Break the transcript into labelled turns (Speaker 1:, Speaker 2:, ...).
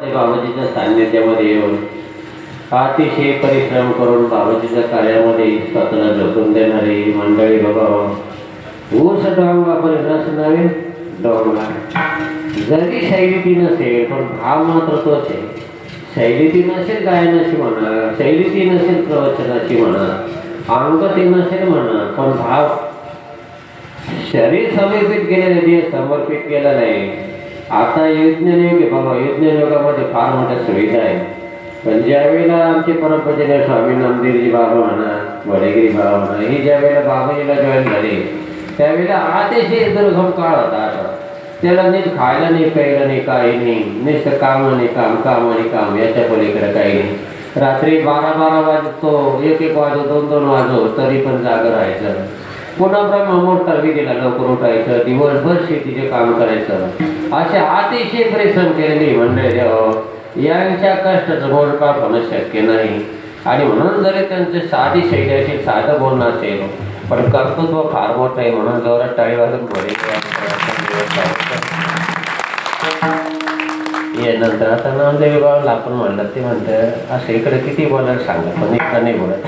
Speaker 1: बाबाजीच्या सान्निध्यामध्ये येऊन अतिशय परिश्रम करून बाबाजीच्या कार्यामध्ये स्वतःला झोकून देणारी मंडळी बाबा. ऊस डोंगा परिणास नव्हे डोंगा जरी शैली ती नसेल पण भाव मात्र तोच आहे. शैली ती नसेल गायनाची म्हणा शैली ती नसेल प्रवचनाची म्हणा अंग ती नसेल म्हणा पण भाव. शरीर समर्पित केलेलं समर्पित केलं नाही. आता यज्ञ युग आहे बाबा यज्ञ फार मोठ्या सुविधा आहे पण ज्यावेळेला आमचे परमपूजनीय स्वामी नामदेवजी बाबा म्हणा वडेगिरी बाबा म्हणा ही ज्यावेळेला बाबाजीला जॉईन झाले त्यावेळेला अतिशय दुर्गम काळ होता आता. त्याला नीट खायला नाही प्यायला नाही काही नाही. नुसतं काम आणि काम काम आणि काम याच्या पलीकडे काही नाही. रात्री बारा बारा वाजतो एक एक वाजो दोन दोन वाजो तरी पण जागं राहायचं. पुन्हा ब्रह्ममुहूर्त गेला लवकर उठायचं दिवसभर शेतीचे काम करायचं. असे अतिशय परिश्रम केलेली मंडळी देव यांच्या कष्टाचं मोडपाप होणं शक्य नाही. आणि म्हणून जरी त्यांचे साधी शैली असेल साधं बोलणं असेल पण कर्तृत्व फार मोठं आहे म्हणून जोरात टाळी वाजून घोडे नंतर आता नामदेवी बाबाला आपण म्हणलं ते म्हणतं असं इकडे किती बोलायला सांगा पण इकडं नाही बोलत.